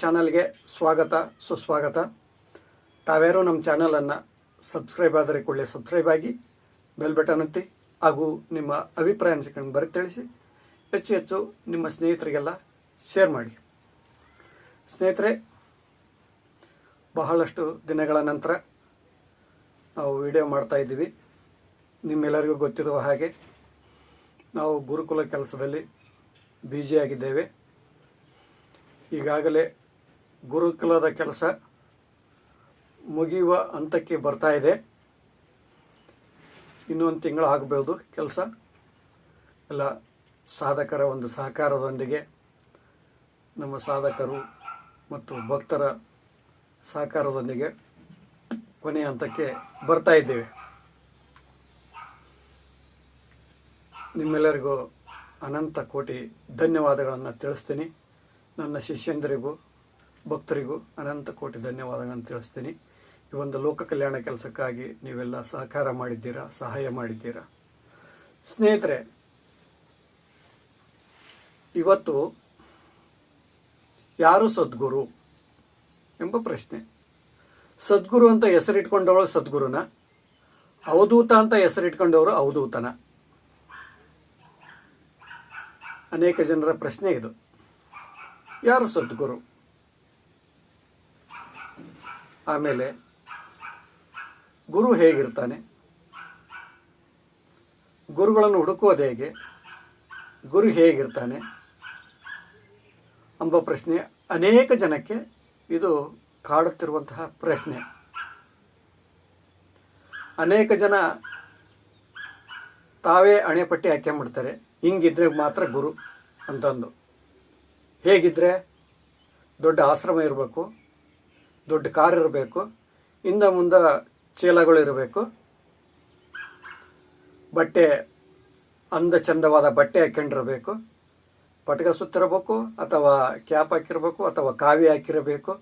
ಚಾನಲ್ಗೆ ಸ್ವಾಗತ, ಸುಸ್ವಾಗತ. ತಾವ್ಯಾರು ನಮ್ಮ ಚಾನಲನ್ನು ಸಬ್ಸ್ಕ್ರೈಬ್ ಆದರೆ ಕೂಡಲೇ ಸಬ್ಸ್ಕ್ರೈಬ್ ಆಗಿ, ಬೆಲ್ ಬಟನ್ ಒತ್ತಿ, ಹಾಗೂ ನಿಮ್ಮ ಅಭಿಪ್ರಾಯ ಅನಿಸಿಕೊಂಡು ಬರೀ ತಿಳಿಸಿ, ಹೆಚ್ಚು ಹೆಚ್ಚು ನಿಮ್ಮ ಸ್ನೇಹಿತರಿಗೆಲ್ಲ ಶೇರ್ ಮಾಡಿ. ಸ್ನೇಹಿತರೆ, ಬಹಳಷ್ಟು ದಿನಗಳ ನಂತರ ನಾವು ವಿಡಿಯೋ ಮಾಡ್ತಾ ಇದ್ದೀವಿ. ನಿಮ್ಮೆಲ್ಲರಿಗೂ ಗೊತ್ತಿರುವ ಹಾಗೆ, ನಾವು ಗುರುಕುಲ ಕೆಲಸದಲ್ಲಿ ಬ್ಯುಸಿಯಾಗಿದ್ದೇವೆ ಈಗಾಗಲೇ ಗುರುಕುಲದ ಕೆಲಸ ಮುಗಿಯುವ ಹಂತಕ್ಕೆ ಬರ್ತಾ ಇದೆ. ಇನ್ನೊಂದು ತಿಂಗಳು ಆಗಬಹುದು ಕೆಲಸ. ಎಲ್ಲ ಸಾಧಕರ ಒಂದು ಸಹಕಾರದೊಂದಿಗೆ ನಮ್ಮ ಸಾಧಕರು ಮತ್ತು ಭಕ್ತರ ಸಹಕಾರದೊಂದಿಗೆ ಕೊನೆಯ ಹಂತಕ್ಕೆ ಬರ್ತಾ ಇದ್ದೇವೆ. ನಿಮ್ಮೆಲ್ಲರಿಗೂ ಅನಂತ ಕೋಟಿ ಧನ್ಯವಾದಗಳನ್ನು ತಿಳಿಸ್ತೀನಿ. ನನ್ನ ಶಿಷ್ಯಂದರಿಗೂ ಭಕ್ತರಿಗೂ ಅನಂತ ಕೋಟಿ ಧನ್ಯವಾದಗಳನ್ನು ತಿಳಿಸ್ತೀನಿ. ಈ ಒಂದು ಲೋಕ ಕಲ್ಯಾಣ ಕೆಲಸಕ್ಕಾಗಿ ನೀವೆಲ್ಲ ಸಹಕಾರ ಮಾಡಿದ್ದೀರಾ, ಸಹಾಯ ಮಾಡಿದ್ದೀರಾ? ಸ್ನೇಹಿತರೆ, ಇವತ್ತು ಯಾರು ಸದ್ಗುರು ಎಂಬ ಪ್ರಶ್ನೆ. ಸದ್ಗುರು ಅಂತ ಹೆಸರಿಟ್ಕೊಂಡವಳು ಸದ್ಗುರುನ? ಅವಧೂತ ಅಂತ ಹೆಸರಿಟ್ಕೊಂಡವರು ಅವಧೂತನ? ಅನೇಕ ಜನರ ಪ್ರಶ್ನೆ ಇದು. ಯಾರು ಸದ್ಗುರು? ಆಮೇಲೆ ಗುರು ಹೇಗಿರ್ತಾನೆ? ಗುರುಗಳನ್ನು ಹುಡುಕೋದು ಹೇಗೆ? ಗುರು ಹೇಗಿರ್ತಾನೆ? ಎಂಬ ಪ್ರಶ್ನೆ ಅನೇಕ ಜನಕ್ಕೆ ಇದು ಕಾಡುತ್ತಿರುವಂತಹ ಪ್ರಶ್ನೆ. ಅನೇಕ ಜನ ತಾವೇ ಅಣೆಪಟ್ಟಿ ಮಾಡ್ತಾರೆ. ಹಿಂಗಿದ್ರೆ ಮಾತ್ರ ಗುರು ಅಂತಂದು. ಹೇಗಿದ್ರೆ? ದೊಡ್ಡ ಆಶ್ರಮ ಇರಬೇಕು. ದೊಡ್ಡ ಕಾರ್ ಇರಬೇಕು ಇಂದ ಮುಂದೆ ಚೀಲಗಳು ಇರಬೇಕು. ಬಟ್ಟೆ, ಅಂದ ಚಂದವಾದ ಬಟ್ಟೆ ಹಾಕೊಂಡಿರಬೇಕು. ಪಟಕ ಸುತ್ತಿರಬೇಕು, ಅಥವಾ ಕ್ಯಾಪ್ ಹಾಕಿರಬೇಕು, ಅಥವಾ ಕಾವಿ ಹಾಕಿರಬೇಕು.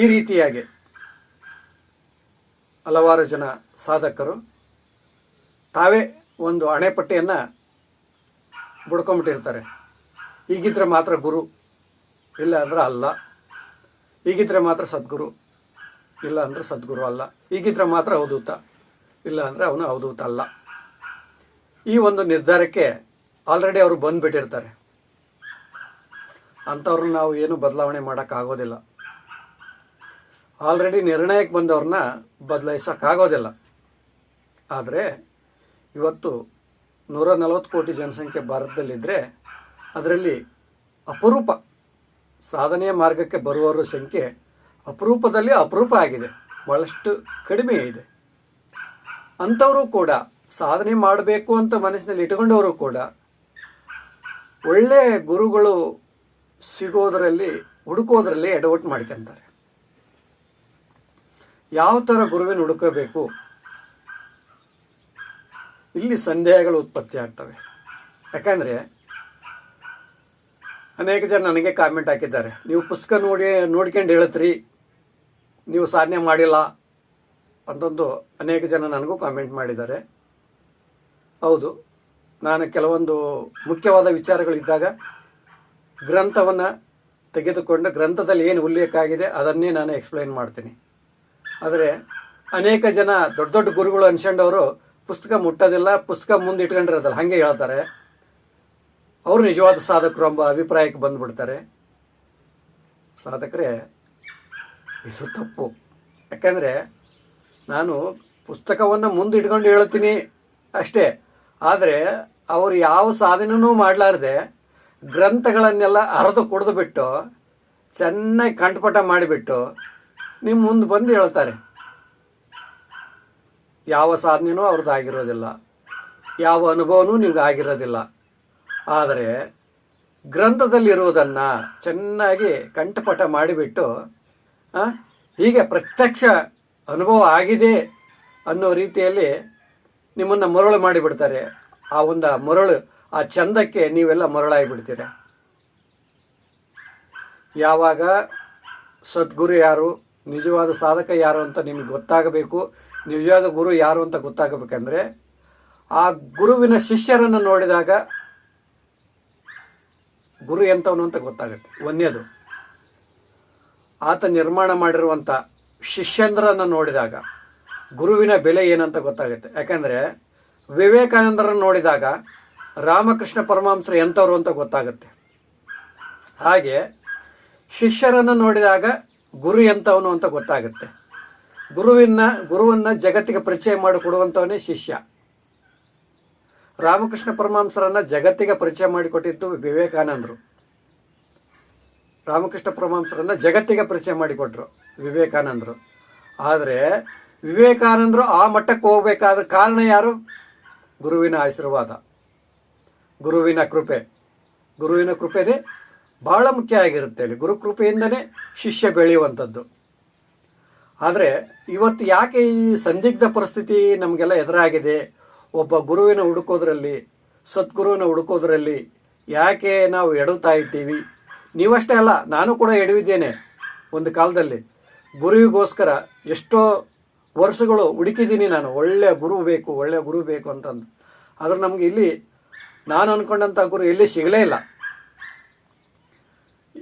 ಈ ರೀತಿಯಾಗಿ ಹಲವಾರು ಜನ ಸಾಧಕರು ತಾವೇ ಒಂದು ಅಣೆಪಟ್ಟಿಯನ್ನು ಬುಡ್ಕೊಂಬಿಟ್ಟಿರ್ತಾರೆ ಈಗಿದ್ರೆ ಮಾತ್ರ ಗುರು ಇಲ್ಲ ಅಂದ್ರೆ ಅಲ್ಲ. ಹೀಗಿದ್ರೆ ಮಾತ್ರ ಸದ್ಗುರು, ಇಲ್ಲ ಅಂದ್ರೆ ಸದ್ಗುರು ಅಲ್ಲ. ಹೀಗಿದ್ರೆ ಮಾತ್ರ ಅವಧೂತ, ಇಲ್ಲ ಅಂದರೆ ಅವನು ಅವಧೂತ ಅಲ್ಲ. ಈ ಒಂದು ನಿರ್ಧಾರಕ್ಕೆ ಆಲ್ರೆಡಿ ಅವರು ಬಂದುಬಿಟ್ಟಿರ್ತಾರೆ. ಅಂಥವ್ರನ್ನ ನಾವು ಏನು ಬದಲಾವಣೆ ಮಾಡೋಕ್ಕಾಗೋದಿಲ್ಲ. ಆಲ್ರೆಡಿ ನಿರ್ಣಯಕ್ಕೆ ಬಂದವ್ರನ್ನ ಬದಲಾಯಿಸೋಕ್ಕಾಗೋದಿಲ್ಲ. ಆದರೆ ಇವತ್ತು ನೂರ ನಲವತ್ತು ಕೋಟಿ ಜನಸಂಖ್ಯೆ ಭಾರತದಲ್ಲಿದ್ದರೆ ಅದರಲ್ಲಿ ಅಪರೂಪ ಸಾಧನೆಯ ಮಾರ್ಗಕ್ಕೆ ಬರುವವರ ಸಂಖ್ಯೆ ಅಪರೂಪದಲ್ಲಿ ಅಪರೂಪ ಆಗಿದೆ. ಭಾಳಷ್ಟು ಕಡಿಮೆ ಇದೆ. ಅಂಥವರು ಕೂಡ ಸಾಧನೆ ಮಾಡಬೇಕು ಅಂತ ಮನಸ್ಸಿನಲ್ಲಿ ಇಟ್ಕೊಂಡವರು ಕೂಡ ಒಳ್ಳೆ ಗುರುಗಳು ಸಿಗೋದರಲ್ಲಿ, ಹುಡುಕೋದ್ರಲ್ಲಿ ಎಡವಟ್ಟು ಮಾಡ್ಕೊಂತಾರೆ. ಯಾವ ಥರ ಗುರುವಿನ ಹುಡುಕಬೇಕು? ಇಲ್ಲಿ ಸಂದೇಹಗಳು ಉತ್ಪತ್ತಿ ಆಗ್ತವೆ. ಯಾಕಂದರೆ ಅನೇಕ ಜನ ನನಗೆ ಕಾಮೆಂಟ್ ಹಾಕಿದ್ದಾರೆ. ನೀವು ಪುಸ್ತಕ ನೋಡಿ, ನೋಡ್ಕೊಂಡು ಹೇಳತ್ರಿ. ನೀವು ಸಾಧನೆ ಮಾಡಿಲ್ಲ ಅಂತಂದು ಅನೇಕ ಜನ ನನಗೂ ಕಾಮೆಂಟ್ ಮಾಡಿದ್ದಾರೆ. ಹೌದು, ನಾನು ಕೆಲವೊಂದು ಮುಖ್ಯವಾದ ವಿಚಾರಗಳಿದ್ದಾಗ ಗ್ರಂಥವನ್ನು ತೆಗೆದುಕೊಂಡು ಗ್ರಂಥದಲ್ಲಿ ಏನು ಉಲ್ಲೇಖ ಆಗಿದೆ ಅದನ್ನೇ ನಾನು ಎಕ್ಸ್ಪ್ಲೈನ್ ಮಾಡ್ತೀನಿ. ಆದರೆ ಅನೇಕ ಜನ ದೊಡ್ಡ ದೊಡ್ಡ ಗುರುಗಳು ಅನ್ಸ್ಕೊಂಡವರು ಪುಸ್ತಕ ಮುಟ್ಟೋದಿಲ್ಲ, ಪುಸ್ತಕ ಮುಂದೆ ಇಟ್ಕೊಂಡಿರೋದಲ್ಲ. ಹಾಗೆ ಹೇಳ್ತಾರೆ. ಅವರು ನಿಜವಾದ ಸಾಧಕರು ಎಂಬ ಅಭಿಪ್ರಾಯಕ್ಕೆ ಬಂದ್ಬಿಡ್ತಾರೆ. ಸಾಧಕರೇ, ಇದು ತಪ್ಪು. ಯಾಕಂದರೆ ನಾನು ಪುಸ್ತಕವನ್ನು ಮುಂದೆ ಇಟ್ಕೊಂಡು ಹೇಳ್ತೀನಿ ಅಷ್ಟೇ. ಆದರೆ ಅವರು ಯಾವ ಸಾಧನೆಯೂ ಮಾಡಲಾರ್ದೆ ಗ್ರಂಥಗಳನ್ನೆಲ್ಲ ಹರಿದು ಕುಡಿದು ಬಿಟ್ಟು ಚೆನ್ನಾಗಿ ಕಂಠಪಟ ಮಾಡಿಬಿಟ್ಟು ನಿಮ್ಮ ಮುಂದೆ ಬಂದು ಹೇಳ್ತಾರೆ. ಯಾವ ಸಾಧನೆಯೂ ಅವ್ರದ್ದು ಆಗಿರೋದಿಲ್ಲ ಯಾವ ಅನುಭವನೂ ನಿಮ್ಗೆ ಆಗಿರೋದಿಲ್ಲ ಆದರೆ ಗ್ರಂಥದಲ್ಲಿರುವುದನ್ನು ಚೆನ್ನಾಗಿ ಕಂಠಪಟ ಮಾಡಿಬಿಟ್ಟು ಹೀಗೆ ಪ್ರತ್ಯಕ್ಷ ಅನುಭವ ಆಗಿದೆ ಅನ್ನೋ ರೀತಿಯಲ್ಲಿ ನಿಮ್ಮನ್ನು ಮರಳು ಮಾಡಿಬಿಡ್ತಾರೆ. ಆ ಒಂದು ಮರಳು, ಆ ಚಂದಕ್ಕೆ ನೀವೆಲ್ಲ ಮರಳಾಗಿಬಿಡ್ತೀರ. ಯಾವಾಗ ಸದ್ಗುರು ಯಾರು, ನಿಜವಾದ ಸಾಧಕ ಯಾರು ಅಂತ ನಿಮಗೆ ಗೊತ್ತಾಗಬೇಕು, ನಿಜವಾದ ಗುರು ಯಾರು ಅಂತ ಗೊತ್ತಾಗಬೇಕಂದ್ರೆ, ಆ ಗುರುವಿನ ಶಿಷ್ಯರನ್ನು ನೋಡಿದಾಗ ಗುರು ಎಂಥವನು ಅಂತ ಗೊತ್ತಾಗುತ್ತೆ. ಒಂದೇದು ಆತ ನಿರ್ಮಾಣ ಮಾಡಿರುವಂಥ ಶಿಷ್ಯಂದ್ರನ್ನು ನೋಡಿದಾಗ, ಗುರುವಿನ ಬೆಲೆ ಏನಂತ ಗೊತ್ತಾಗುತ್ತೆ. ಯಾಕಂದರೆ, ವಿವೇಕಾನಂದರನ್ನು ನೋಡಿದಾಗ, ರಾಮಕೃಷ್ಣ ಪರಮಹಂಸರು ಎಂಥವ್ರು ಅಂತ ಗೊತ್ತಾಗುತ್ತೆ. ಹಾಗೆ, ಶಿಷ್ಯರನ್ನು ನೋಡಿದಾಗ, ಗುರು ಎಂಥವನು ಅಂತ ಗೊತ್ತಾಗುತ್ತೆ. ಗುರುವಿನ ಗುರುವನ್ನ ಜಗತ್ತಿಗೆ ಪರಿಚಯ ಮಾಡಿಕೊಡುವಂಥವನೇ ಶಿಷ್ಯ. ರಾಮಕೃಷ್ಣ ಪರಮಹಂಸರನ್ನ ಜಗತ್ತಿಗೆ ಪರಿಚಯ ಮಾಡಿಕೊಟ್ಟಿದ್ದು ವಿವೇಕಾನಂದರು. ರಾಮಕೃಷ್ಣ ಪರಮಹಂಸರನ್ನ ಜಗತ್ತಿಗೆ ಪರಿಚಯ ಮಾಡಿಕೊಟ್ರು ವಿವೇಕಾನಂದರು. ಆದರೆ ವಿವೇಕಾನಂದರು ಆ ಮಟ್ಟಕ್ಕೆ ಹೋಗಬೇಕಾದ ಕಾರಣ ಯಾರು? ಗುರುವಿನ ಆಶೀರ್ವಾದ. ಗುರುವಿನ ಕೃಪೆ. ಗುರುವಿನ ಕೃಪೆನೇ ಬಹಳ ಮುಖ್ಯ ಆಗಿರುತ್ತೆ ಅಲ್ಲಿ. ಗುರು ಕೃಪೆಯಿಂದನೇ ಶಿಷ್ಯ ಬೆಳೆಯುವಂಥದ್ದು. ಆದರೆ ಇವತ್ತು ಯಾಕೆ ಈ ಸಂದಿಗ್ಧ ಪರಿಸ್ಥಿತಿ ನಮಗೆಲ್ಲ ಎದುರಾಗಿದೆ? ಒಬ್ಬ ಗುರುವಿನ ಹುಡುಕೋದ್ರಲ್ಲಿ, ಸದ್ಗುರುವಿನ ಹುಡುಕೋದ್ರಲ್ಲಿ ಯಾಕೆ ನಾವು ಎಡುತ್ತಾ ಇದ್ದೀವಿ? ನೀವಷ್ಟೇ ಅಲ್ಲ, ನಾನು ಕೂಡ ಎಡವಿದ್ದೇನೆ ಒಂದು ಕಾಲದಲ್ಲಿ. ಗುರುವಿಗೋಸ್ಕರ ಎಷ್ಟೋ ವರ್ಷಗಳು ಹುಡುಕಿದ್ದೀನಿ ನಾನು. ಒಳ್ಳೆಯ ಗುರು ಬೇಕು ಒಳ್ಳೆಯ ಗುರು ಬೇಕು ಅಂತಂದು. ಆದರೆ ನಮಗೆ ಇಲ್ಲಿ, ನಾನು ಅಂದ್ಕೊಂಡಂಥ ಗುರು ಎಲ್ಲಿ ಸಿಗಲೇ ಇಲ್ಲ.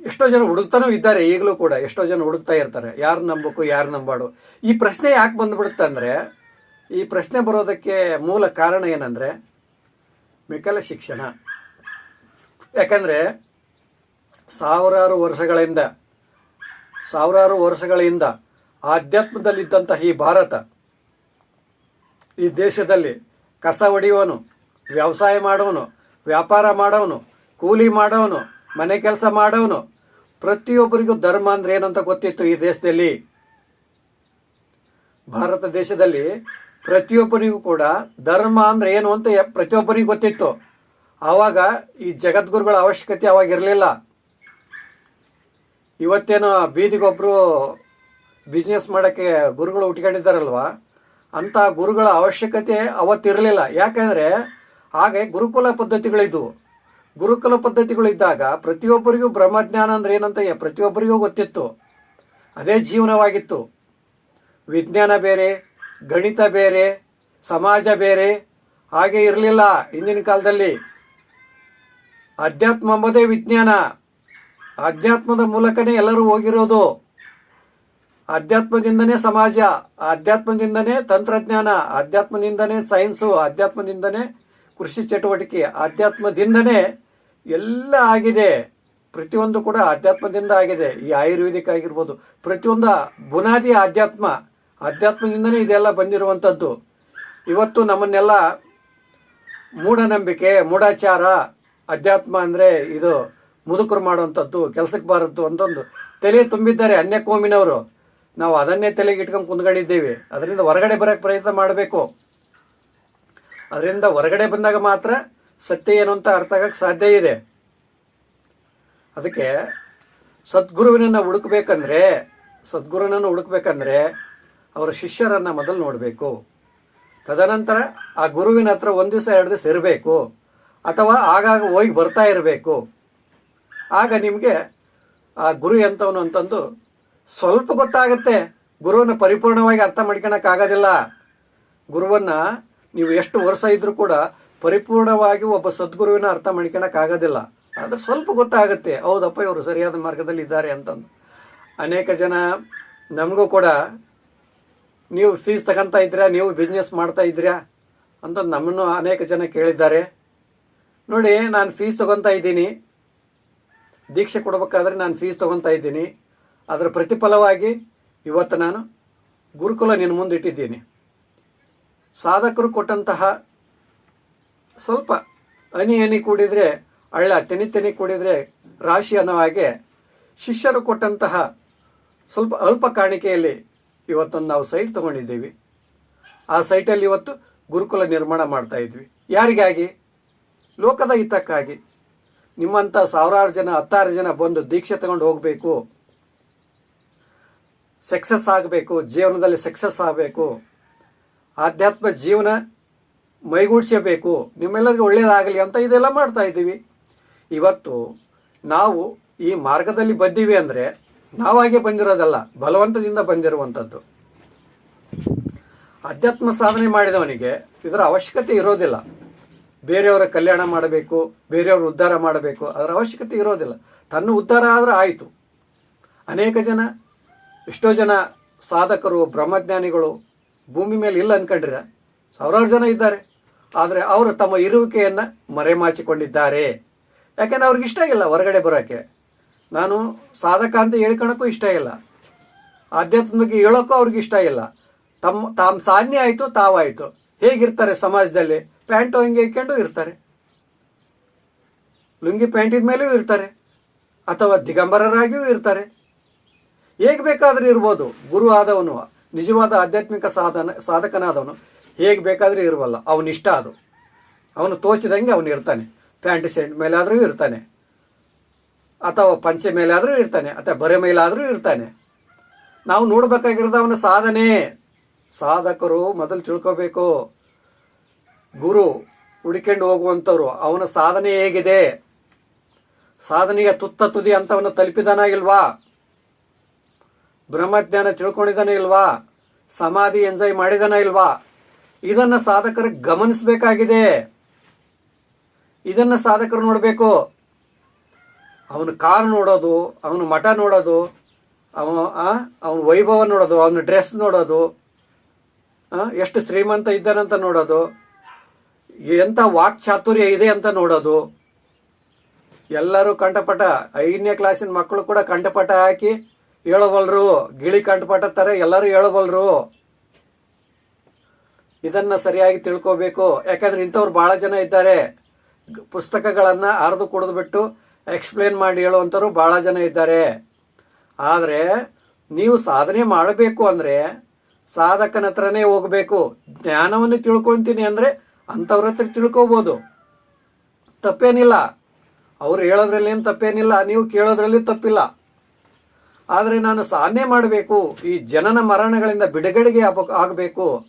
ಎಷ್ಟೋ ಜನ ಹುಡುಕ್ತಾನೂ ಇದ್ದಾರೆ, ಈಗಲೂ ಕೂಡ ಎಷ್ಟೋ ಜನ ಹುಡುಕ್ತಾ ಇರ್ತಾರೆ. ಯಾರು ನಂಬಬೇಕು, ಯಾರು ನಂಬಾಡು ಈ ಪ್ರಶ್ನೆ ಯಾಕೆ ಬಂದ್ಬಿಡುತ್ತೆ ಅಂದರೆ ಈ ಪ್ರಶ್ನೆ ಬರೋದಕ್ಕೆ ಮೂಲ ಕಾರಣ ಏನಂದರೆ ವಿಕಲ ಶಿಕ್ಷಣ. ಯಾಕಂದರೆ ಸಾವಿರಾರು ವರ್ಷಗಳಿಂದ ಸಾವಿರಾರು ವರ್ಷಗಳಿಂದ ಆಧ್ಯಾತ್ಮದಲ್ಲಿದ್ದಂತಹ ಈ ಭಾರತ, ಈ ದೇಶದಲ್ಲಿ ಕಸ ಹೊಡೆಯುವನು ವ್ಯವಸಾಯ ಮಾಡೋನು ವ್ಯಾಪಾರ ಮಾಡೋನು ಕೂಲಿ ಮಾಡೋನು ಮನೆ ಕೆಲಸ ಮಾಡೋನು ಪ್ರತಿಯೊಬ್ಬರಿಗೂ ಧರ್ಮ ಅಂದ್ರೆ ಏನಂತ ಗೊತ್ತಿತ್ತು ಈ ದೇಶದಲ್ಲಿ? ಭಾರತ ದೇಶದಲ್ಲಿ ಪ್ರತಿಯೊಬ್ಬರಿಗೂ ಕೂಡ ಧರ್ಮ ಅಂದ್ರೆ ಏನು ಅಂತ ಪ್ರತಿಯೊಬ್ಬರಿಗೂ ಗೊತ್ತಿತ್ತು. ಆವಾಗ ಈ ಜಗದ್ಗುರುಗಳ ಅವಶ್ಯಕತೆ ಅವಾಗ ಇರಲಿಲ್ಲ. ಇವತ್ತೇನೋ ಬೀದಿಗೊಬ್ಬರು ಬಿಸ್ನೆಸ್ ಮಾಡೋಕ್ಕೆ ಗುರುಗಳು ಉಟ್ಕೊಂಡಿದ್ದಾರಲ್ವಾ? ಅಂಥ ಗುರುಗಳ ಅವಶ್ಯಕತೆ ಅವತ್ತಿರಲಿಲ್ಲ ಯಾಕಂದರೆ ಹಾಗೆ ಗುರುಕುಲ ಪದ್ಧತಿಗಳಿದ್ವು. ಗುರುಕುಲ ಪದ್ಧತಿಗಳಿದ್ದಾಗ ಪ್ರತಿಯೊಬ್ಬರಿಗೂ ಬ್ರಹ್ಮಜ್ಞಾನ ಅಂದ್ರೆ ಏನಂತ ಪ್ರತಿಯೊಬ್ಬರಿಗೂ ಗೊತ್ತಿತ್ತು. ಅದೇ ಜೀವನವಾಗಿತ್ತು. ವಿಜ್ಞಾನ ಬೇರೆ ಗಣಿತ ಬೇರೆ, ಸಮಾಜ ಬೇರೆ, ಹಾಗೆ ಇರಲಿಲ್ಲ ಹಿಂದಿನ ಕಾಲದಲ್ಲಿ. ಅಧ್ಯಾತ್ಮ ಎಂಬುದೇ ವಿಜ್ಞಾನ. ಅಧ್ಯಾತ್ಮದ ಮೂಲಕನೇ ಎಲ್ಲರೂ ಹೋಗಿರೋದು. ಅಧ್ಯಾತ್ಮದಿಂದನೇ ಸಮಾಜ, ಅಧ್ಯಾತ್ಮದಿಂದನೇ ತಂತ್ರಜ್ಞಾನ, ಅಧ್ಯಾತ್ಮದಿಂದನೇ ಸೈನ್ಸು, ಅಧ್ಯಾತ್ಮದಿಂದನೇ ಕೃಷಿ ಚಟುವಟಿಕೆ, ಅಧ್ಯಾತ್ಮದಿಂದನೇ ಎಲ್ಲ ಆಗಿದೆ. ಪ್ರತಿಯೊಂದು ಕೂಡ ಅಧ್ಯಾತ್ಮದಿಂದ ಆಗಿದೆ. ಈ ಆಯುರ್ವೇದಿಕ್ ಆಗಿರ್ಬೋದು, ಪ್ರತಿಯೊಂದು ಬುನಾದಿ ಅಧ್ಯಾತ್ಮ. ಅಧ್ಯಾತ್ಮದಿಂದನೇ ಇದೆಲ್ಲ ಬಂದಿರುವಂಥದ್ದು ಇವತ್ತು ನಮ್ಮನ್ನೆಲ್ಲ ಮೂಢನಂಬಿಕೆ, ಮೂಢಾಚಾರ, ಅಧ್ಯಾತ್ಮ ಅಂದರೆ ಇದು ಮುದುಕರು ಮಾಡುವಂಥದ್ದು ಕೆಲಸಕ್ಕೆ ಬಾರದ್ದು ಅಂತಂದು ತಲೆ ತುಂಬಿದ್ದಾರೆ ಅನ್ಯ ಕೋಮಿನವರು ನಾವು ಅದನ್ನೇ ತಲೆಗೆ ಇಟ್ಕೊಂಡು ಕುಂದ್ಕೊಂಡಿದ್ದೇವೆ ಅದರಿಂದ ಹೊರಗಡೆ ಬರೋಕ್ಕೆ ಪ್ರಯತ್ನ ಮಾಡಬೇಕು. ಅದರಿಂದ ಹೊರಗಡೆ ಬಂದಾಗ ಮಾತ್ರ ಸತ್ಯ ಏನು ಅಂತ ಅರ್ಥ ಆಗಕ್ಕೆ ಸಾಧ್ಯ ಇದೆ. ಅದಕ್ಕೆ ಸದ್ಗುರುವಿನನ್ನು ಹುಡುಕ್ಬೇಕಂದ್ರೆ, ಸದ್ಗುರುನನ್ನು ಹುಡುಕ್ಬೇಕಂದ್ರೆ ಅವರ ಶಿಷ್ಯರನ್ನು ಮೊದಲು ನೋಡಬೇಕು. ತದನಂತರ ಆ ಗುರುವಿನ ಹತ್ರ ಒಂದು ದಿವಸ ಎರಡು ದಿವಸ ಇರಬೇಕು. ಅಥವಾ ಆಗಾಗ ಹೋಗಿ ಬರ್ತಾ ಇರಬೇಕು. ಆಗ ನಿಮಗೆ ಆ ಗುರು ಎಂಥವನು ಅಂತಂದು ಸ್ವಲ್ಪ ಗೊತ್ತಾಗುತ್ತೆ. ಗುರುವನ್ನು ಪರಿಪೂರ್ಣವಾಗಿ ಅರ್ಥ ಮಾಡ್ಕೊಳಕ್ಕಾಗೋದಿಲ್ಲ ಗುರುವನ್ನು ನೀವು ಎಷ್ಟು ವರ್ಷ ಇದ್ರೂ ಕೂಡ ಪರಿಪೂರ್ಣವಾಗಿ ಒಬ್ಬ ಸದ್ಗುರುವಿನ ಅರ್ಥ ಮಾಡ್ಕೊಳಕ್ಕಾಗೋದಿಲ್ಲ ಆದರೆ ಸ್ವಲ್ಪ ಗೊತ್ತಾಗುತ್ತೆ. ಹೌದಪ್ಪ, ಇವರು ಸರಿಯಾದ ಮಾರ್ಗದಲ್ಲಿ ಇದ್ದಾರೆ ಅಂತಂದು. ಅನೇಕ ಜನ ನಮಗೂ ಕೂಡ ನೀವು ಫೀಸ್ ತಗೊಂತ ಇದ್ದೀರಾ ನೀವು ಬಿಸ್ನೆಸ್ ಮಾಡ್ತಾ ಇದ್ದೀರಾ ಅಂತ ನಮ್ಮನ್ನು ಅನೇಕ ಜನ ಕೇಳಿದ್ದಾರೆ. ನೋಡಿ, ನಾನು ಫೀಸ್ ತಗೊಂತ ಇದ್ದೀನಿ. ದೀಕ್ಷೆ ಕೊಡಬೇಕಾದ್ರೆ ನಾನು ಫೀಸ್ ತಗೊಂತ ಇದ್ದೀನಿ. ಅದರ ಪ್ರತಿಫಲವಾಗಿ ಇವತ್ತು ನಾನು ಗುರುಕುಲ ನಿನ್ನ ಮುಂದೆ ಇಟ್ಟಿದ್ದೀನಿ. ಸಾಧಕರು ಕೊಟ್ಟಂತಹ ಸ್ವಲ್ಪ ಹನಿ ಹನಿ ಕೂಡಿದರೆ, ಹಳ್ಳ ತೆನಿ ತೆನಿ ಕೂಡಿದರೆ ರಾಶಿ ಅನ್ನೋ ಶಿಷ್ಯರು ಕೊಟ್ಟಂತಹ ಸ್ವಲ್ಪ ಅಲ್ಪ ಕಾಣಿಕೆಯಲ್ಲಿ ಇವತ್ತೊಂದು ನಾವು ಸೈಟ್ ತಗೊಂಡಿದ್ದೀವಿ. ಆ ಸೈಟಲ್ಲಿ ಇವತ್ತು ಗುರುಕುಲ ನಿರ್ಮಾಣ ಮಾಡ್ತಾ ಇದ್ವಿ. ಯಾರಿಗಾಗಿ? ಲೋಕದ ಹಿತಕ್ಕಾಗಿ. ನಿಮ್ಮಂಥ ಸಾವಿರಾರು ಜನ, ಹತ್ತಾರು ಜನ ಬಂದು ದೀಕ್ಷೆ ತಗೊಂಡು ಹೋಗಬೇಕು. ಸಕ್ಸಸ್ ಆಗಬೇಕು, ಜೀವನದಲ್ಲಿ ಸಕ್ಸಸ್ ಆಗಬೇಕು. ಆಧ್ಯಾತ್ಮ ಜೀವನ ಮೈಗೂಡಿಸಬೇಕು. ನಿಮ್ಮೆಲ್ಲರಿಗೂ ಒಳ್ಳೆಯದಾಗಲಿ ಅಂತ ಇದೆಲ್ಲ ಮಾಡ್ತಾ ಇದ್ದೀವಿ. ಇವತ್ತು ನಾವು ಈ ಮಾರ್ಗದಲ್ಲಿ ಬಂದೀವಿ ಅಂದರೆ ನಾವಾಗೆ ಬಂದಿರೋದಲ್ಲ, ಬಲವಂತದಿಂದ ಬಂದಿರುವಂಥದ್ದು. ಅಧ್ಯಾತ್ಮ ಸಾಧನೆ ಮಾಡಿದವನಿಗೆ ಇದರ ಅವಶ್ಯಕತೆ ಇರೋದಿಲ್ಲ. ಬೇರೆಯವರ ಕಲ್ಯಾಣ ಮಾಡಬೇಕು, ಬೇರೆಯವ್ರ ಉದ್ಧಾರ ಮಾಡಬೇಕು, ಅದರ ಅವಶ್ಯಕತೆ ಇರೋದಿಲ್ಲ. ತನ್ನ ಉದ್ಧಾರ ಆದರೆ ಆಯಿತು. ಅನೇಕ ಜನ, ಎಷ್ಟೋ ಜನ ಸಾಧಕರು, ಬ್ರಹ್ಮಜ್ಞಾನಿಗಳು ಭೂಮಿ ಮೇಲೆ ಇಲ್ಲ ಅನ್ಕೊಂಡ್ರೆ ಸಾವಿರಾರು ಜನ ಇದ್ದಾರೆ. ಆದರೆ ಅವರು ತಮ್ಮ ಇರುವಿಕೆಯನ್ನು ಮರೆಮಾಚಿಕೊಂಡಿದ್ದಾರೆ. ಯಾಕೆಂದ್ರೆ ಅವ್ರಿಗೆ ಇಷ್ಟ ಆಗಿಲ್ಲ ಹೊರಗಡೆ ಬರೋಕ್ಕೆ ನಾನು ಸಾಧಕ ಅಂತ ಹೇಳ್ಕೊಳಕ್ಕೂ ಇಷ್ಟ ಇಲ್ಲ. ಆಧ್ಯಾತ್ಮ ಬಗ್ಗೆ ಹೇಳೋಕ್ಕೂ ಅವ್ರಿಗೆ ಇಷ್ಟ ಇಲ್ಲ. ತಮ್ಮ ತಾಮ್ ಸಾಧನೆ ಆಯಿತು, ತಾವಾಯಿತು. ಹೇಗಿರ್ತಾರೆ ಸಮಾಜದಲ್ಲಿ? ಪ್ಯಾಂಟು ಹಂಗೆ ಇಟ್ಕೊಂಡು ಇರ್ತಾರೆ. ಲುಂಗಿ ಪ್ಯಾಂಟಿನ ಮೇಲೂ ಇರ್ತಾರೆ. ಅಥವಾ ದಿಗಂಬರರಾಗಿಯೂ ಇರ್ತಾರೆ. ಹೇಗೆ ಬೇಕಾದರೂ ಇರ್ಬೋದು. ಗುರು ಆದವನು, ನಿಜವಾದ ಆಧ್ಯಾತ್ಮಿಕ ಸಾಧನ, ಸಾಧಕನಾದವನು ಹೇಗೆ ಬೇಕಾದರೂ ಇರಬಲ್ಲ ಅವನಿಷ್ಟ ಅದು. ಅವನು ತೋಚಿದಂಗೆ ಅವನು ಇರ್ತಾನೆ. ಪ್ಯಾಂಟ್ ಸೆಂಟ್ ಮೇಲಾದರೂ ಇರ್ತಾನೆ. ಅಥವಾ ಪಂಚೆ ಮೇಲಾದರೂ ಇರ್ತಾನೆ, ಅಥವಾ ಬರೆ ಮೇಲಾದರೂ ಇರ್ತಾನೆ. ನಾವು ನೋಡಬೇಕಾಗಿರೋದು ಅವನ ಸಾಧನೆ. ಸಾಧಕರು ಮೊದಲು ತಿಳ್ಕೋಬೇಕು. ಗುರು ಹುಡ್ಕೊಂಡು ಹೋಗುವಂಥವ್ರು, ಅವನ ಸಾಧನೆ ಹೇಗಿದೆ? ಸಾಧನೆಯ ತುತ್ತ ತುದಿ ಅಂತವನ್ನ ತಲುಪಿದಾನ ಇಲ್ವಾ? ಬ್ರಹ್ಮಜ್ಞಾನ ತಿಳ್ಕೊಂಡಿದ್ದಾನೆ ಇಲ್ವಾ? ಸಮಾಧಿ ಎಂಜಾಯ್ ಮಾಡಿದಾನ ಇಲ್ವಾ? ಇದನ್ನು ಸಾಧಕರಿಗೆ ಗಮನಿಸಬೇಕಾಗಿದೆ. ಇದನ್ನು ಸಾಧಕರು ನೋಡಬೇಕು. ಅವನ ಕಾರ್ ನೋಡೋದು, ಅವನ ಮಠ ನೋಡೋದು ಅವ ಅವನ ವೈಭವ ನೋಡೋದು, ಅವನ ಡ್ರೆಸ್ ನೋಡೋದು ಎಷ್ಟು ಶ್ರೀಮಂತ ಇದ್ದಾನಂತ ನೋಡೋದು ಎಂಥ ವಾಕ್ ಚಾತುರ್ಯ ಇದೆ ಅಂತ ನೋಡೋದು. ಎಲ್ಲರೂ ಕಂಠಪಟ, ಐದನೇ ಕ್ಲಾಸಿನ ಮಕ್ಕಳು ಕೂಡ ಕಂಠಪಟ ಹಾಕಿ ಹೇಳಬಲ್ರು, ಗಿಳಿ ಕಂಠಪಟ ಥರ ಎಲ್ಲರೂ ಹೇಳಬಲ್ರು. ಇದನ್ನ ಸರಿಯಾಗಿ ತಿಳ್ಕೋಬೇಕು. ಯಾಕಂದ್ರೆ ಇಂಥವ್ರು ಬಹಳ ಜನ ಇದ್ದಾರೆ. ಪುಸ್ತಕಗಳನ್ನು ಹರಿದು ಕುಡಿದ್ಬಿಟ್ಟು ಎಕ್ಸ್ಪ್ಲೇನ್ ಮಾಡಿ ಹೇಳುವಂಥವ್ರು ಭಾಳ ಜನ ಇದ್ದಾರೆ. ಆದರೆ ನೀವು ಸಾಧನೆ ಮಾಡಬೇಕು ಅಂದರೆ ಸಾಧಕನ ಹತ್ರನೇ ಹೋಗಬೇಕು. ಜ್ಞಾನವನ್ನು ತಿಳ್ಕೊಳ್ತೀನಿ ಅಂದರೆ ಅಂಥವ್ರ ಹತ್ರ ತಿಳ್ಕೊಬೋದು. ತಪ್ಪೇನಿಲ್ಲ. ಅವ್ರು ಹೇಳೋದ್ರಲ್ಲಿ ಏನು ತಪ್ಪೇನಿಲ್ಲ. ನೀವು ಕೇಳೋದ್ರಲ್ಲಿ ತಪ್ಪಿಲ್ಲ. ಆದರೆ ನಾನು ಸಾಧನೆ ಮಾಡಬೇಕು. ಈ ಜನನ ಮರಣಗಳಿಂದ ಬಿಡುಗಡೆಗೆ ಆಗ- ಆಗಬೇಕು.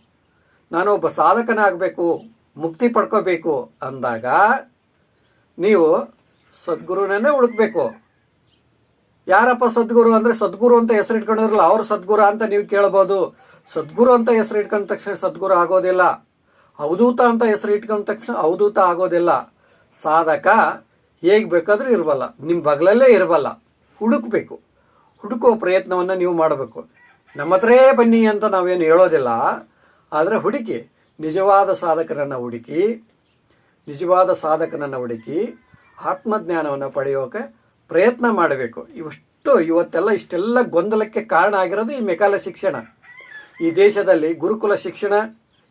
ನಾನು ಒಬ್ಬ ಸಾಧಕನಾಗಬೇಕು. ಮುಕ್ತಿ ಪಡ್ಕೋಬೇಕು ಅಂದಾಗ ನೀವು ಸದ್ಗುರುನನ್ನೇ ಹುಡುಕ್ಬೇಕು. ಯಾರಪ್ಪ ಸದ್ಗುರು ಅಂದರೆ ಸದ್ಗುರು ಅಂತ ಹೆಸರು ಇಟ್ಕೊಂಡಿರಲ್ಲ ಅವ್ರು ಸದ್ಗುರು ಅಂತ ನೀವು ಕೇಳ್ಬೋದು. ಸದ್ಗುರು ಅಂತ ಹೆಸರು ಇಟ್ಕೊಂಡ ತಕ್ಷಣ ಸದ್ಗುರು ಆಗೋದಿಲ್ಲ. ಅವಧೂತ ಅಂತ ಹೆಸರು ಇಟ್ಕೊಂಡ ತಕ್ಷಣ ಅವಧೂತ ಆಗೋದಿಲ್ಲ. ಸಾಧಕ ಹೇಗೆ ಬೇಕಾದ್ರೂ ಇರಬಲ್ಲ ನಿಮ್ಮ ಬಗಲಲ್ಲೇ ಇರಬಲ್ಲ. ಹುಡುಕ್ಬೇಕು. ಹುಡುಕೋ ಪ್ರಯತ್ನವನ್ನು ನೀವು ಮಾಡಬೇಕು. ನಮ್ಮ ಹತ್ರೇ ಬನ್ನಿ ಅಂತ ನಾವೇನು ಹೇಳೋದಿಲ್ಲ. ಆದರೆ ಹುಡುಕಿ, ನಿಜವಾದ ಸಾಧಕರನ್ನು ಹುಡುಕಿ, ನಿಜವಾದ ಸಾಧಕನನ್ನು ಹುಡುಕಿ ಆತ್ಮಜ್ಞಾನವನ್ನು ಪಡೆಯೋಕೆ ಪ್ರಯತ್ನ ಮಾಡಬೇಕು. ಇವಷ್ಟು ಇವತ್ತೆಲ್ಲ ಇಷ್ಟೆಲ್ಲ ಗೊಂದಲಕ್ಕೆ ಕಾರಣ ಆಗಿರೋದು ಈ ಮೆಕಾಲ ಶಿಕ್ಷಣ. ಈ ದೇಶದಲ್ಲಿ ಗುರುಕುಲ ಶಿಕ್ಷಣ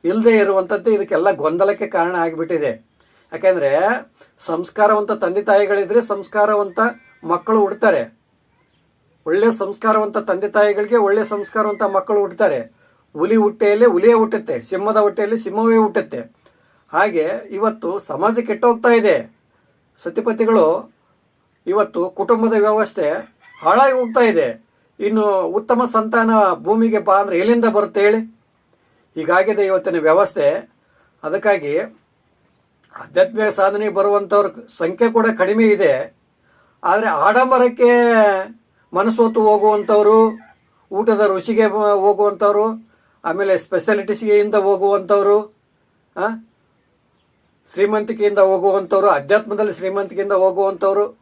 ಇಲ್ಲದೆ ಇರುವಂಥದ್ದು ಇದಕ್ಕೆಲ್ಲ ಗೊಂದಲಕ್ಕೆ ಕಾರಣ ಆಗಿಬಿಟ್ಟಿದೆ. ಯಾಕೆಂದರೆ ಸಂಸ್ಕಾರವಂತ ತಂದೆ ತಾಯಿಗಳಿದ್ರೆ ಸಂಸ್ಕಾರವಂತ ಮಕ್ಕಳು ಹುಡ್ತಾರೆ. ಒಳ್ಳೆ ಸಂಸ್ಕಾರವಂತ ತಂದೆ ತಾಯಿಗಳಿಗೆ ಒಳ್ಳೆ ಸಂಸ್ಕಾರವಂತ ಮಕ್ಕಳು ಹುಡ್ತಾರೆ. ಹುಲಿ ಹುಟ್ಟೆಯಲ್ಲಿ ಹುಲಿಯೇ ಹುಟ್ಟುತ್ತೆ, ಸಿಂಹದ ಹೊಟ್ಟೆಯಲ್ಲಿ ಸಿಂಹವೇ ಹುಟ್ಟುತ್ತೆ. ಹಾಗೆ ಇವತ್ತು ಸಮಾಜ ಕೆಟ್ಟೋಗ್ತಾ ಇದೆ. ಸತಿಪತಿಗಳು ಇವತ್ತು ಕುಟುಂಬದ ವ್ಯವಸ್ಥೆ ಹಾಳಾಗಿ ಹೋಗ್ತಾ ಇದೆ. ಇನ್ನು ಉತ್ತಮ ಸಂತಾನ ಭೂಮಿಗೆ ಬಾ ಅಂದ್ರೆ ಎಲ್ಲಿಂದ ಬರುತ್ತೆ ಹೇಳಿ? ಹೀಗಾಗಿದೆ ಇವತ್ತಿನ ವ್ಯವಸ್ಥೆ. ಅದಕ್ಕಾಗಿ ಆಧ್ಯಾತ್ಮಿಕ ಸಾಧನೆ ಬರುವಂಥವ್ರ ಸಂಖ್ಯೆ ಕೂಡ ಕಡಿಮೆ ಇದೆ. ಆದರೆ ಆಡಂಬರಕ್ಕೆ ಮನಸ್ಸೊತ್ತು ಹೋಗುವಂಥವ್ರು ಊಟದ ರುಚಿಗೆ ಹೋಗುವಂಥವ್ರು ಆಮೇಲೆ ಸ್ಪೆಷಾಲಿಟೀಸ್ಗೆಯಿಂದ ಹೋಗುವಂಥವ್ರು ಶ್ರೀಮಂತಿಕೆಯಿಂದ ಹೋಗುವಂಥವ್ರು, ಅಧ್ಯಾತ್ಮದಲ್ಲಿ ಶ್ರೀಮಂತಿಕೆಯಿಂದ ಹೋಗುವಂಥವ್ರು,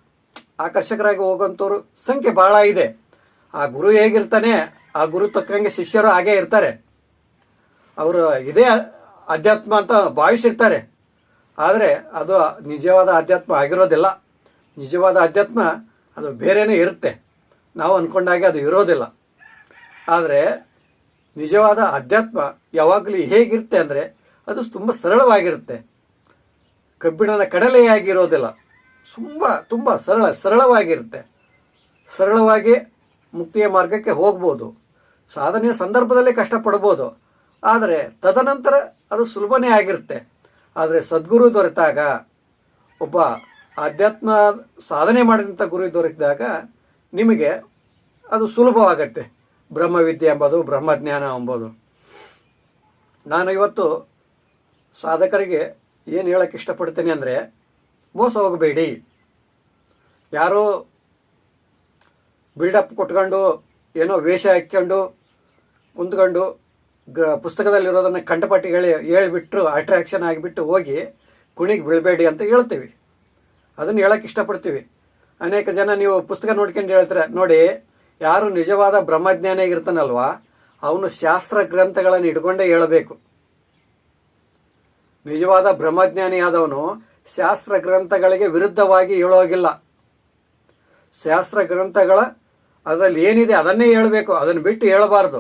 ಆಕರ್ಷಕರಾಗಿ ಹೋಗುವಂಥವ್ರು ಸಂಖ್ಯೆ ಬಹಳ ಇದೆ. ಆ ಗುರು ಹೇಗಿರ್ತಾನೆ, ಆ ಗುರು ತಕ್ಕಂಗೆ ಶಿಷ್ಯರು ಹಾಗೇ ಇರ್ತಾರೆ. ಅವರು ಇದೇ ಅಧ್ಯಾತ್ಮ ಅಂತ ಭಾವಿಸಿರ್ತಾರೆ. ಆದರೆ ಅದು ನಿಜವಾದ ಅಧ್ಯಾತ್ಮ ಆಗಿರೋದಿಲ್ಲ. ನಿಜವಾದ ಅಧ್ಯಾತ್ಮ ಅದು ಬೇರೆನೇ ಇರುತ್ತೆ. ನಾವು ಅಂದ್ಕೊಂಡಾಗೆ ಅದು ಇರೋದಿಲ್ಲ. ಆದರೆ ನಿಜವಾದ ಅಧ್ಯಾತ್ಮ ಯಾವಾಗಲೂ ಹೇಗಿರುತ್ತೆ ಅಂದರೆ ಅದು ತುಂಬ ಸರಳವಾಗಿರುತ್ತೆ. ಕಬ್ಬಿಣದ ಕಡಲೆಯಾಗಿರೋದಿಲ್ಲ. ತುಂಬ ತುಂಬ ಸರಳ, ಸರಳವಾಗಿರುತ್ತೆ. ಸರಳವಾಗಿ ಮುಕ್ತಿಯ ಮಾರ್ಗಕ್ಕೆ ಹೋಗ್ಬೋದು. ಸಾಧನೆಯ ಸಂದರ್ಭದಲ್ಲಿ ಕಷ್ಟಪಡ್ಬೋದು. ಆದರೆ ತದನಂತರ ಅದು ಸುಲಭನೇ ಆಗಿರುತ್ತೆ. ಆದರೆ ಸದ್ಗುರು ದೊರೆತಾಗ, ಒಬ್ಬ ಆಧ್ಯಾತ್ಮ ಸಾಧನೆ ಮಾಡಿದಂಥ ಗುರು ದೊರಕಿದಾಗ ನಿಮಗೆ ಅದು ಸುಲಭವಾಗತ್ತೆ. ಬ್ರಹ್ಮವಿದ್ಯೆ ಎಂಬುದು, ಬ್ರಹ್ಮಜ್ಞಾನ ಎಂಬುದು. ನಾನು ಇವತ್ತು ಸಾಧಕರಿಗೆ ಏನು ಹೇಳಕ್ಕೆ ಇಷ್ಟಪಡ್ತೇನೆ ಅಂದರೆ, ಮೋಸ ಹೋಗಬೇಡಿ. ಯಾರೋ ಬಿಲ್ಡಪ್ ಕೊಟ್ಕೊಂಡು, ಏನೋ ವೇಷ ಹಾಕ್ಕೊಂಡು, ಕುಂತ್ಕೊಂಡು, ಗ, ಪುಸ್ತಕದಲ್ಲಿರೋದನ್ನು ಕಂಠಪಟ್ಟಿ ಹೇಳಿ ಹೇಳ್ಬಿಟ್ಟು ಅಟ್ರಾಕ್ಷನ್ ಆಗಿಬಿಟ್ಟು ಹೋಗಿ, ಕುಣಿಗೆ ಬೀಳಬೇಡಿ ಅಂತ ಹೇಳ್ತೀವಿ. ಅದನ್ನು ಹೇಳಕ್ಕೆ ಇಷ್ಟಪಡ್ತೀವಿ. ಅನೇಕ ಜನ ನೀವು ಪುಸ್ತಕ ನೋಡ್ಕೊಂಡು ಹೇಳ್ತಾರೆ, ನೋಡಿ, ಯಾರು ನಿಜವಾದ ಬ್ರಹ್ಮಜ್ಞಾನಿ ಇರ್ತಾನಲ್ವ ಅವನು ಶಾಸ್ತ್ರ ಗ್ರಂಥಗಳನ್ನು ಇಟ್ಕೊಂಡೇ ಹೇಳಬೇಕು. ನಿಜವಾದ ಬ್ರಹ್ಮಜ್ಞಾನಿಯಾದವನು ಶಾಸ್ತ್ರ ಗ್ರಂಥಗಳಿಗೆ ವಿರುದ್ಧವಾಗಿ ಹೇಳೋಗಿಲ್ಲ. ಶಾಸ್ತ್ರ ಗ್ರಂಥಗಳ ಅದರಲ್ಲಿ ಏನಿದೆ ಅದನ್ನೇ ಹೇಳಬೇಕು, ಅದನ್ನು ಬಿಟ್ಟು ಹೇಳಬಾರ್ದು.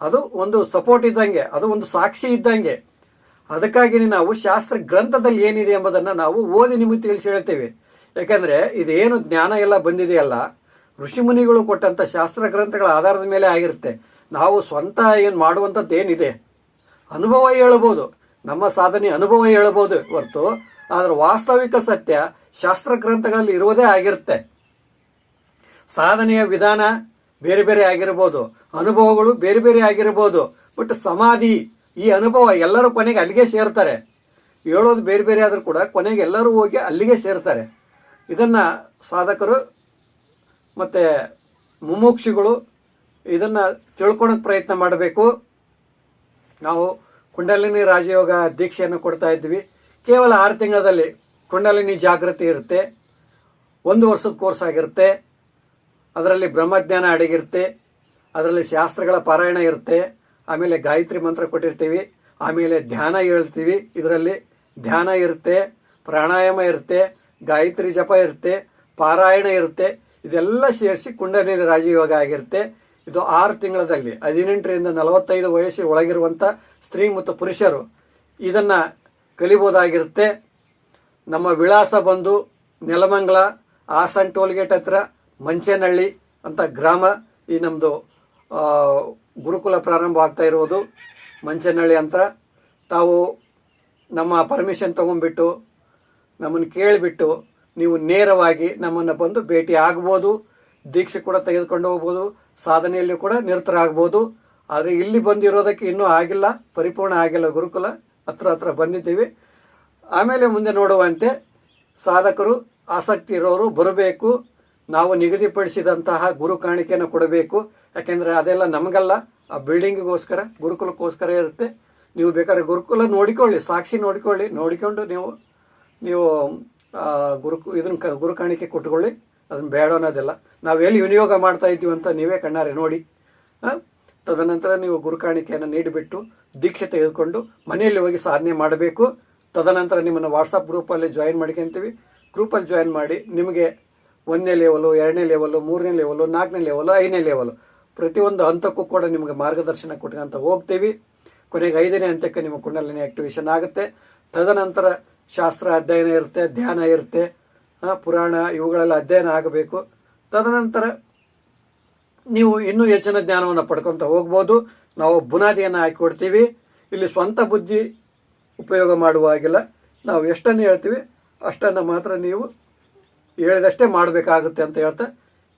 ಅದು ಒಂದು ಸಪೋರ್ಟ್ ಇದ್ದಂಗೆ, ಅದು ಒಂದು ಸಾಕ್ಷಿ ಇದ್ದಂಗೆ. ಅದಕ್ಕಾಗಿ ನಾವು ಶಾಸ್ತ್ರ ಗ್ರಂಥದಲ್ಲಿ ಏನಿದೆ ಎಂಬುದನ್ನು ನಾವು ಓದಿ ನಿಮಗೆ ತಿಳಿಸಿ ಹೇಳ್ತೇವೆ. ಯಾಕಂದರೆ ಇದೇನು ಜ್ಞಾನ ಎಲ್ಲ ಬಂದಿದೆಯಲ್ಲ, ಋಷಿಮುನಿಗಳು ಕೊಟ್ಟಂಥ ಶಾಸ್ತ್ರ ಗ್ರಂಥಗಳ ಆಧಾರದ ಮೇಲೆ ಆಗಿರುತ್ತೆ. ನಾವು ಸ್ವಂತ ಏನು ಮಾಡುವಂಥದ್ದು ಏನಿದೆ ಅನುಭವ ಹೇಳ್ಬೋದು. ನಮ್ಮ ಸಾಧನೆ ಅನುಭವ ಹೇಳಬಹುದು ಹೊರತು, ಆದರೆ ವಾಸ್ತವಿಕ ಸತ್ಯ ಶಾಸ್ತ್ರ ಗ್ರಂಥಗಳಲ್ಲಿ ಇರುವುದೇ ಆಗಿರುತ್ತೆ. ಸಾಧನೆಯ ವಿಧಾನ ಬೇರೆ ಬೇರೆ ಆಗಿರ್ಬೋದು, ಅನುಭವಗಳು ಬೇರೆ ಬೇರೆ ಆಗಿರ್ಬೋದು ಬಟ್ ಸಮಾಧಿ, ಈ ಅನುಭವ ಎಲ್ಲರೂ ಕೊನೆಗೆ ಅಲ್ಲಿಗೆ ಸೇರ್ತಾರೆ. ಹೇಳೋದು ಬೇರೆ ಬೇರೆ ಆದರೂ ಕೂಡ ಕೊನೆಗೆ ಎಲ್ಲರೂ ಹೋಗಿ ಅಲ್ಲಿಗೆ ಸೇರ್ತಾರೆ. ಇದನ್ನು ಸಾಧಕರು ಮತ್ತು ಮುಮುಕ್ಷಿಗಳು ಇದನ್ನು ತಿಳ್ಕೊಳಕ್ಕೆ ಪ್ರಯತ್ನ ಮಾಡಬೇಕು. ನಾವು ಕುಂಡಲಿನಿ ರಾಜಯೋಗ ದೀಕ್ಷೆಯನ್ನು ಕೊಡ್ತಾ ಇದ್ವಿ. ಕೇವಲ ಆರು ತಿಂಗಳಲ್ಲಿ ಕುಂಡಲಿನಿ ಜಾಗೃತಿ ಇರುತ್ತೆ. ಒಂದು ವರ್ಷದ ಕೋರ್ಸ್ ಆಗಿರುತ್ತೆ. ಅದರಲ್ಲಿ ಬ್ರಹ್ಮಜ್ಞಾನ ಅಡಗಿರುತ್ತೆ. ಅದರಲ್ಲಿ ಶಾಸ್ತ್ರಗಳ ಪಾರಾಯಣ ಇರುತ್ತೆ. ಆಮೇಲೆ ಗಾಯತ್ರಿ ಮಂತ್ರ ಕೊಟ್ಟಿರ್ತೀವಿ. ಆಮೇಲೆ ಧ್ಯಾನ ಹೇಳ್ತೀವಿ. ಇದರಲ್ಲಿ ಧ್ಯಾನ ಇರುತ್ತೆ, ಪ್ರಾಣಾಯಾಮ ಇರುತ್ತೆ, ಗಾಯತ್ರಿ ಜಪ ಇರುತ್ತೆ, ಪಾರಾಯಣ ಇರುತ್ತೆ. ಇದೆಲ್ಲ ಸೇರಿಸಿ ಕುಂಡಲಿನಿ ರಾಜಯೋಗ ಆಗಿರುತ್ತೆ. ಇದು ಆರು ತಿಂಗಳಲ್ಲಿ ಹದಿನೆಂಟರಿಂದ ನಲವತ್ತೈದು ವಯಸ್ಸಿನ ಒಳಗಿರುವಂಥ ಸ್ತ್ರೀ ಮತ್ತು ಪುರುಷರು ಇದನ್ನು ಕಲಿಬೋದಾಗಿರುತ್ತೆ. ನಮ್ಮ ವಿಳಾಸ ಬಂದು ನೆಲಮಂಗಲ, ಹಾಸನ್ ಟೋಲ್ಗೇಟ್ ಹತ್ರ, ಮಂಚೇನಹಳ್ಳಿ ಅಂತ ಗ್ರಾಮ. ಈ ನಮ್ಮದು ಗುರುಕುಲ ಪ್ರಾರಂಭ ಆಗ್ತಾ ಇರೋದು ಮಂಚೇನಹಳ್ಳಿ ಅಂತ ತಾವು ನಮ್ಮ ಪರ್ಮಿಷನ್ ತೊಗೊಂಡ್ಬಿಟ್ಟು ನಮ್ಮನ್ನು ಕೇಳಿಬಿಟ್ಟು ನೀವು ನೇರವಾಗಿ ನಮ್ಮನ್ನು ಬಂದು ಭೇಟಿ ಆಗ್ಬೋದು. ದೀಕ್ಷೆ ಕೂಡ ತೆಗೆದುಕೊಂಡು ಹೋಗ್ಬೋದು, ಸಾಧನೆಯಲ್ಲಿ ಕೂಡ ನಿರತರಾಗ್ಬೋದು. ಆದರೆ ಇಲ್ಲಿ ಬಂದಿರೋದಕ್ಕೆ ಇನ್ನೂ ಆಗಿಲ್ಲ, ಪರಿಪೂರ್ಣ ಆಗಿಲ್ಲ ಗುರುಕುಲ. ಹತ್ರ ಹತ್ರ ಬಂದಿದ್ದೀವಿ. ಆಮೇಲೆ ಮುಂದೆ ನೋಡುವಂತೆ ಸಾಧಕರು, ಆಸಕ್ತಿ ಇರೋರು ಬರಬೇಕು. ನಾವು ನಿಗದಿಪಡಿಸಿದಂತಹ ಗುರು ಕಾಣಿಕೆಯನ್ನು ಕೊಡಬೇಕು. ಯಾಕೆಂದರೆ ಅದೆಲ್ಲ ನಮಗಲ್ಲ, ಆ ಬಿಲ್ಡಿಂಗಿಗೋಸ್ಕರ ಗುರುಕುಲಕ್ಕೋಸ್ಕರ ಇರುತ್ತೆ. ನೀವು ಬೇಕಾದ್ರೆ ಗುರುಕುಲ ನೋಡಿಕೊಳ್ಳಿ, ಸಾಕ್ಷಿ ನೋಡಿಕೊಳ್ಳಿ, ನೋಡಿಕೊಂಡು ನೀವು ನೀವು ಗುರುಕು, ಇದನ್ನ ಗುರು ಕಾಣಿಕೆ ಕೊಟ್ಕೊಳ್ಳಿ ಅದನ್ನ ಬೇಡ ಅನ್ನೋದಿಲ್ಲ. ನಾವು ಎಲ್ಲಿ ವಿನಿಯೋಗ ಮಾಡ್ತಾ ಇದ್ದೀವಿ ಅಂತ ನೀವೇ ಕಣ್ಣಾರೆ ನೋಡಿ? ತದನಂತರ ನೀವು ಗುರು ಕಾಣಿಕೆಯನ್ನು ನೀಡಿಬಿಟ್ಟು ದೀಕ್ಷೆ ತೆಗೆದುಕೊಂಡು ಮನೆಯಲ್ಲಿ ಹೋಗಿ ಸಾಧನೆ ಮಾಡಬೇಕು. ತದನಂತರ ನಿಮ್ಮನ್ನು ವಾಟ್ಸಪ್ ಗ್ರೂಪಲ್ಲಿ ಜಾಯಿನ್ ಮಾಡ್ಕೊಂತೀವಿ. ಗ್ರೂಪಲ್ಲಿ ಜಾಯಿನ್ ಮಾಡಿ ನಿಮಗೆ ಒಂದನೇ ಲೆವೆಲು ಎರಡನೇ ಲೆವೆಲು ಮೂರನೇ ಲೆವೆಲು ನಾಲ್ಕನೇ ಲೆವೆಲು ಐದನೇ ಲೆವೆಲು ಪ್ರತಿಯೊಂದು ಹಂತಕ್ಕೂ ಕೂಡ ನಿಮಗೆ ಮಾರ್ಗದರ್ಶನ ಕೊಟ್ಕೊಂತ ಹೋಗ್ತೀವಿ. ಕೊನೆಗೆ ಐದನೇ ಹಂತಕ್ಕೆ ನಿಮ್ಮ ಕುಂಡಲಿನಿ ಆಕ್ಟಿವೇಶನ್ ಆಗುತ್ತೆ. ತದನಂತರ ಶಾಸ್ತ್ರ ಅಧ್ಯಯನ ಇರುತ್ತೆ, ಧ್ಯಾನ ಇರುತ್ತೆ. ಪುರಾಣ ಇವುಗಳೆಲ್ಲ ಅಧ್ಯಯನ ಆಗಬೇಕು. ತದನಂತರ ನೀವು ಇನ್ನೂ ಹೆಚ್ಚಿನ ಜ್ಞಾನವನ್ನು ಪಡ್ಕೊತ ಹೋಗ್ಬೋದು. ನಾವು ಬುನಾದಿಯನ್ನು ಹಾಕಿಕೊಡ್ತೀವಿ. ಇಲ್ಲಿ ಸ್ವಂತ ಬುದ್ಧಿ ಉಪಯೋಗ ಮಾಡುವ ಹಾಗಿಲ್ಲ. ನಾವು ಎಷ್ಟನ್ನು ಹೇಳ್ತೀವಿ ಅಷ್ಟನ್ನು ಮಾತ್ರ ನೀವು ಹೇಳಿದಷ್ಟೇ ಮಾಡಬೇಕಾಗುತ್ತೆ ಅಂತ ಹೇಳ್ತಾ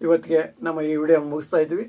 ಇವತ್ತಿಗೆ ನಮ್ಮ ಈ ವಿಡಿಯೋ ಮುಗಿಸ್ತಾ ಇದ್ವಿ